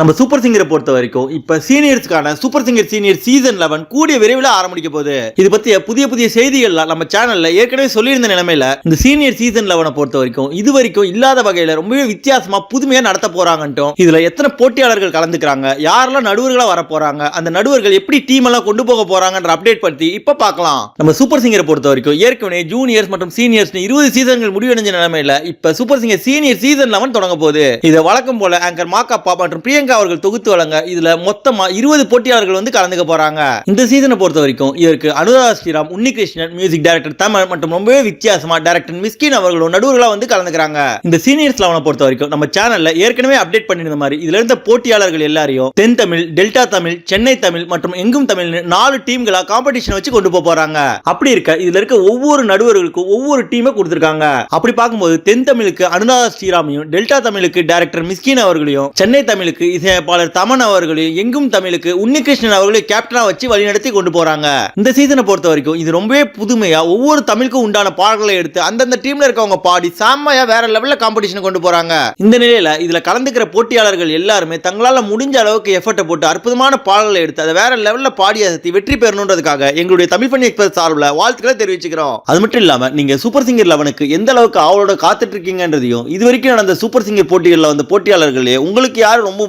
நம்ம சூப்பர் சிங்கரை பொறுத்த வரைக்கும் இப்ப சீனியர்ஸ்க்கான super singer senior season eleven கூடிய விரைவில் ஆரம்பிக்க போகுது. இது பத்திய புதிய புதிய செய்திகள்லாம் நம்ம சேனல்ல ஏற்கனவே சொல்லியிருந்த நிலைமையில இந்த சீனியர் சீசன் லெவனை பொறுத்த வரைக்கும் இது வரைக்கும் இல்லாத வகையில ரொம்பவே வித்தியாசமா புதுமையா நடத்த போறாங்கட்டும் இதுல எத்தனை போட்டியாளர்கள் கலந்துக்கிறாங்க யாரெல்லாம் நடுவர்களா வர போறாங்க அந்த நடுவர்கள் எப்படி டீம் எல்லாம் கொண்டு போக போறாங்கன்ற அப்டேட் பத்தி இப்ப பார்க்கலாம். நம்ம சூப்பர் சிங்கரை பொறுத்த வரைக்கும் ஏற்கனவே ஜூனியர்ஸ் மற்றும் சீனியர்ஸ் இருபது சீசன்கள் முடிவடைஞ்ச நிலைமையில இப்ப super singer senior season eleven தொடங்க போகுது. இதை வழக்கம் போல ஆங்கர் மாக்கா மற்றும் பிரியங்கா பிரியங்கா அவர்கள் தொகுத்து வழங்க இதுல மொத்தமா இருபது போட்டியாளர்கள் வந்து கலந்துக்க போறாங்க. இந்த சீசனை பொறுத்த வரைக்கும் இதற்கு அனுராதா ஸ்ரீராம் உன்னிகிருஷ்ணன் மியூசிக் டைரக்டர் தமிழ் மற்றும் ரொம்பவே வித்தியாசமா டைரக்டர் மிஸ்கின் அவர்களும் நடுவர்களா வந்து கலந்துக்கிறாங்க. இந்த சீனியர்ஸ் லெவனை பொறுத்த வரைக்கும் நம்ம சேனல்ல ஏற்கனவே அப்டேட் பண்ணிருந்த மாதிரி இதுல இருந்த போட்டியாளர்கள் எல்லாரையும் தென் தமிழ் டெல்டா தமிழ் சென்னை தமிழ் மற்றும் எங்கும் தமிழ் நாலு டீம்களா காம்படிஷன் வச்சு கொண்டு போக போறாங்க. அப்படி இருக்க இதுல இருக்க ஒவ்வொரு நடுவர்களுக்கும் ஒவ்வொரு டீமை கொடுத்திருக்காங்க. அப்படி பார்க்கும்போது தென் தமிழுக்கு அனுராதா ஸ்ரீராமையும் டெல்டா தமிழுக்கு டைரக்டர் மிஸ்கின் அவர்களையும் சென்னை தமிழுக்கு இசையமைப்பாளர் தமன் அவர்களையும் எங்கும் தமிழுக்கு உன்னிகிருஷ்ணன் அவர்களையும் கேப்டனா வச்சு வழிநடத்தி கொண்டு போறாங்க. இந்த சீசனை பொறுத்த வரைக்கும் இது ரொம்பவே புதுமையா ஒவ்வொரு தமிழுக்கும் உண்டான பாடல்களை எடுத்து அந்தந்த டீம்ல இருக்கவங்க பாடி செம்மையா வேற லெவல்ல காம்படிஷன் கொண்டு போறாங்க. இந்த நிலையில இதுல கலந்துக்கிற போட்டியாளர்கள் எல்லாருமே தங்களால முடிஞ்ச அளவுக்கு எஃபர்ட்டை போட்டு அற்புதமான பாடல்களை எடுத்து அதை வேற லெவல்ல பாடி அசத்தி வெற்றி பெறணுன்றதுக்காக எங்களுடைய தமிழ் பண்ணி எக்ஸ்பிரஸ் சார்பில் வாழ்த்துக்களை தெரிவிச்சுக்கிறோம். அது மட்டும் இல்லாம நீங்க சூப்பர் சிங்கர் லெவனுக்கு எந்த அளவுக்கு அவளோட காத்துட்டு இருக்கீங்கன்றதையும் இது வரைக்கும் நடந்த சூப்பர் சிங்கர் போட்டிகளில் வந்த போட்டியாளர்களே உங்களுக்கு யார் ரொம்ப